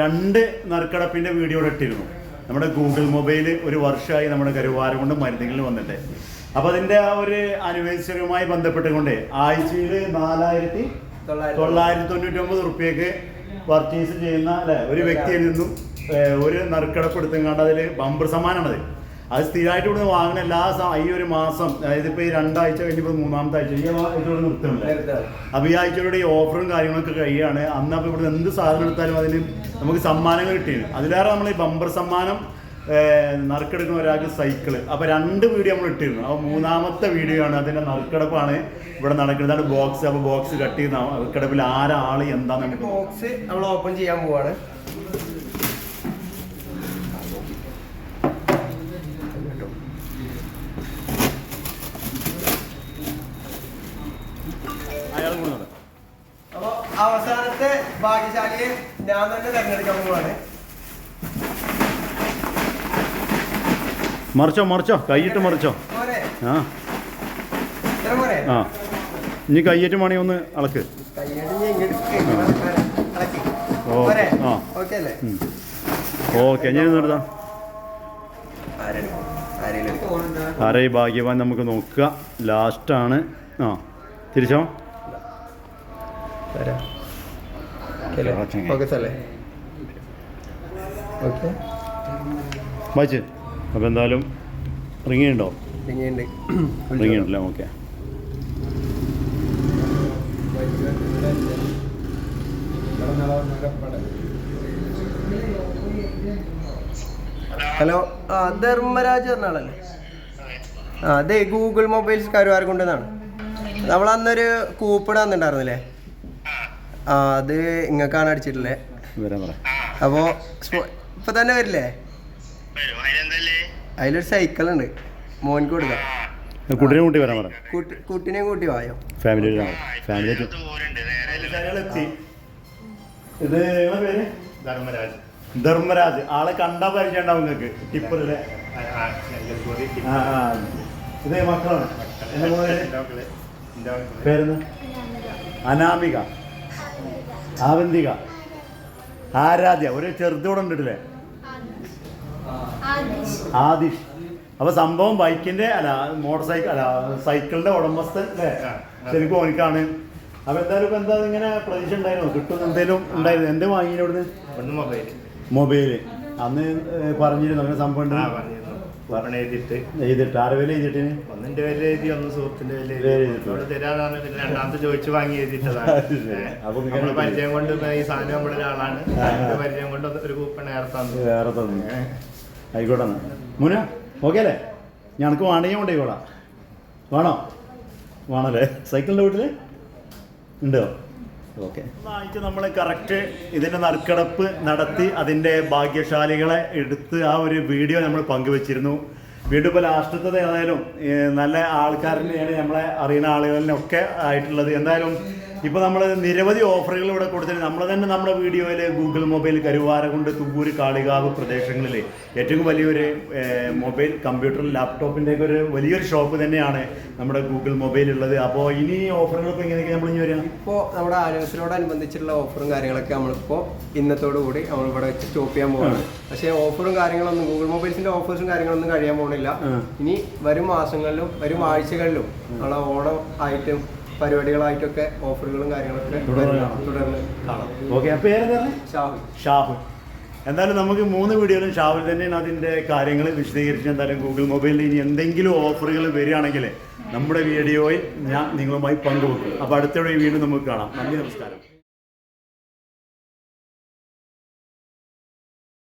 രണ്ട് നറുക്കടപ്പിന്റെ വീഡിയോ ഇട്ടിരുന്നു. നമ്മുടെ ഗൂഗിൾ മൊബൈൽ ഒരു വർഷമായി നമ്മുടെ കരുവാരം കൊണ്ട് മരുന്നുകൾ വന്നിട്ട്. അപ്പൊ അതിന്റെ ആ ഒരു ആനിവേഴ്സറിയുമായി ബന്ധപ്പെട്ടുകൊണ്ട് ആഴ്ചയിൽ നാലായിരത്തി തൊള്ളായിരത്തി തൊണ്ണൂറ്റി ഒമ്പത് റുപ്യക്ക് പർച്ചേസ് ചെയ്യുന്ന അല്ലെ? ഒരു വ്യക്തിയിൽ നിന്നും ഒരു നറുക്കടപ്പ് എടുത്തുകൊണ്ട് അതിൽ ബമ്പർ സമ്മാനമാണത് അത് സ്ഥിരമായിട്ട് ഇവിടെ വാങ്ങുന്ന എല്ലാ ഈ ഒരു മാസം അതായത് ഇപ്പൊ ഈ രണ്ടാഴ്ച കഴിഞ്ഞപ്പോൾ മൂന്നാമത്തെ ആഴ്ച ഈ ഇവിടെ നിർത്തുന്നില്ല അപ്പൊ ഈ ആഴ്ചയുടെ ഈ ഓഫറും കാര്യങ്ങളൊക്കെ കഴിയാണ് അന്ന് അപ്പൊ ഇവിടെ എന്ത് സാധനം എടുത്താലും അതിന് നമുക്ക് സമ്മാനങ്ങൾ കിട്ടിയത് അതിലേറെ നമ്മൾ ഈ ബമ്പർ സമ്മാനം നറുക്കെടുക്കുന്ന ഒരാൾക്ക് സൈക്കിൾ അപ്പൊ രണ്ട് വീഡിയോ നമ്മൾ ഇട്ടിരുന്നു. അപ്പൊ മൂന്നാമത്തെ വീഡിയോ ആണ് അതിന്റെ നറുക്കെടുപ്പാണ് ഇവിടെ നടക്കുന്നത്. ബോക്സ് അപ്പൊ ബോക്സ് കട്ട് ചെയ്യുന്ന നറുക്കെടുപ്പിൽ ആരാൾ എന്താന്ന് ബോക്സ് നമ്മൾ ഓപ്പൺ ചെയ്യാൻ പോവാണ്. ഭാഗ്യശാലിയെ ഞാൻ തന്നെ തെരഞ്ഞെടുക്കാൻ പോവാണ്. മറിച്ചോ മറിച്ചോ കൈയിട്ട് മറിച്ചോ. ആ. ആ. ഇനി കയ്യേറ്റ് മണി ഒന്ന് അളക്ക്. ഓക്കെ ഞാൻ നിർത്താം. ആരെ ഭാഗ്യവാൻ നമുക്ക് നോക്കുക. ലാസ്റ്റാണ് ആ. തിരിച്ചോ? വരാം. ഓക്കേ ഓക്കെ വായിച്ച് അപ്പോൾ എന്തായാലും റിങ് ഉണ്ടോ ഇങ്ങനെയുണ്ട് റിങ് ഉണ്ടല്ലേ ഓക്കെ ഹലോ ആ ധർമ്മരാജ് പറഞ്ഞ ആളല്ലേ? ആ അതെ ഗൂഗിൾ മൊബൈൽസ് കാര്യം കൊണ്ടെന്നാണ് നമ്മൾ അന്നൊരു കൂപ്പിട് തന്നിട്ടുണ്ടായിരുന്നില്ലേ? ആ അത് ഇങ്ങക്കാണ് അടിച്ചിട്ടുള്ളത് പറ അപ്പോൾ ഇപ്പൊ തന്നെ വരില്ലേ? അതിലൊരു സൈക്കിൾ ഉണ്ട് മോനിക്ക് കൊടുക്കാം കുട്ടിനെ കൂട്ടി വരാൻ പറ കുട്ടി- കുട്ടീനെയും കൂട്ടി വായോ ഫാമിലി ഫാമിലി ഇത് നിങ്ങളെ പേര്? ധർമ്മരാജ്. ധർമ്മരാജ്. ആളെ കണ്ടാ പരിചയം ഉണ്ടാവും നിങ്ങൾക്ക്. ടിപ്പറിലെ ആ ആ ഇത് മക്കളാണ്. എന്റെ മോനെ പേരെന്ന് അനാമിക. ആവന്തിക ആരാധ്യ. ഒരു ചെറുതോടെ ഉണ്ടല്ലേ ആദിഷ്. അപ്പൊ സംഭവം ബൈക്കിന്റെ അല്ല മോട്ടോർ സൈക്കിൾ അല്ല സൈക്കിളിന്റെ ഉടമസ്ഥൻ അല്ലേ. ശരിക്കും ഓനിക്കാണ്. അപ്പൊ എന്തായാലും ഇപ്പൊ എന്താ ഇങ്ങനെ പ്രതീക്ഷ ഉണ്ടായിരുന്നു? കിട്ടുന്ന എന്തേലും ഉണ്ടായിരുന്നു? എന്റെ വാങ്ങിയ ഇവിടുന്ന്? ഒന്ന് മൊബൈൽ മൊബൈൽ. അന്ന് പറഞ്ഞിരുന്നു? അങ്ങനെ സംഭവം ഉണ്ട് പറഞ്ഞ എഴുതിയിട്ട് എഴുതിട്ട് ആരെ വില എഴുതിട്ടിന് ഒന്നിന്റെ വില എഴുതി ഒന്ന് സുഹൃത്തിന്റെ വില എഴുതി. തരാതാണ് പിന്നെ രണ്ടാമത്തെ ചോദിച്ചു വാങ്ങി എഴുതിട്ടതാണ് നമ്മൾ പരിചയം കൊണ്ട് ഈ സാധനം നമ്മുടെ ഒരാളാണ്. പരിചയം കൊണ്ട് ഒരു കൂപ്പൺ ഏറെ തന്നു. ആയിക്കോട്ടെ മുന ഓക്കെ അല്ലേ? ഞങ്ങൾക്ക് വേണമെങ്കിൽ കൊണ്ടുപോയിക്കോളാം വേണോ? വേണല്ലേ? സൈക്കിളിന്റെ വീട്ടിൽ ഉണ്ടോ? നമ്മൾ കറക്റ്റ് ഇതിന്റെ നറുക്കെടുപ്പ് നടത്തി അതിന്റെ ഭാഗ്യശാലികളെ എടുത്ത് ആ ഒരു വീഡിയോ നമ്മൾ പങ്കുവച്ചിരുന്നു. വീണ്ടും ഇപ്പോൾ ലാസ്റ്റത്തത് ഏതായാലും നല്ല ആൾക്കാരനെയാണ് നമ്മളെ അറിയുന്ന ആളുകളിനൊക്കെ ആയിട്ടുള്ളത്. എന്തായാലും ഇപ്പോൾ നമ്മൾ നിരവധി ഓഫറുകൾ ഇവിടെ കൊടുത്തിട്ട് നമ്മൾ തന്നെ നമ്മുടെ വീഡിയോയിൽ ഗൂഗിൾ മൊബൈൽ കരുവാര കരുവാരകുണ്ട് തുമ്പൂര് കാളികാവ് പ്രദേശങ്ങളിൽ ഏറ്റവും വലിയൊരു മൊബൈൽ കമ്പ്യൂട്ടർ ലാപ്ടോപ്പിന്റെ ഒക്കെ ഒരു വലിയൊരു ഷോപ്പ് തന്നെയാണ് നമ്മുടെ ഗൂഗിൾ മൊബൈൽ ഉള്ളത്. അപ്പോൾ ഇനി ഓഫറുകളൊക്കെ എങ്ങനെയൊക്കെ നമ്മൾ ഇനി വരാം ഇപ്പോ നമ്മുടെ ആനിവേഴ്സറിയോടനുബന്ധിച്ചുള്ള ഓഫറും കാര്യങ്ങളൊക്കെ നമ്മളിപ്പോൾ ഇന്നത്തോടു കൂടി നമ്മൾ ഇവിടെ വെച്ച് സ്റ്റോപ്പ് ചെയ്യാൻ പോകുന്നത് പക്ഷേ ഓഫറും കാര്യങ്ങളൊന്നും ഗൂഗിൾ മൊബൈൽസിന്റെ ഓഫേഴ്സും കാര്യങ്ങളൊന്നും കഴിയാൻ പോകുന്നില്ല ഇനി വരും മാസങ്ങളിലും വരും ആഴ്ചകളിലും നമ്മളെ ഓണം ആയിട്ടും പരിപാടികളായിട്ടൊക്കെ ഓഫറുകളും കാര്യങ്ങളൊക്കെ തുടർന്ന് കാണാം. തുടർന്ന് കാണാം. ഓക്കെ അപ്പോൾ പേരെന്താ ഷാഹു. ഷാഹുൽ എന്തായാലും നമുക്ക് മൂന്ന് വീഡിയോയിലും ഷാഹുൽ തന്നെയാണ് അതിന്റെ കാര്യങ്ങൾ വിശദീകരിച്ച് എന്തായാലും ഗൂഗിൾ മൊബൈലിൽ ഇനി എന്തെങ്കിലും ഓഫറുകൾ വരികയാണെങ്കിൽ നമ്മുടെ വീഡിയോയിൽ ഞാൻ നിങ്ങളുമായി പങ്കുവെക്കും. അപ്പോൾ അടുത്ത വീണ്ടും നമുക്ക് കാണാം. നന്ദി നമസ്കാരം.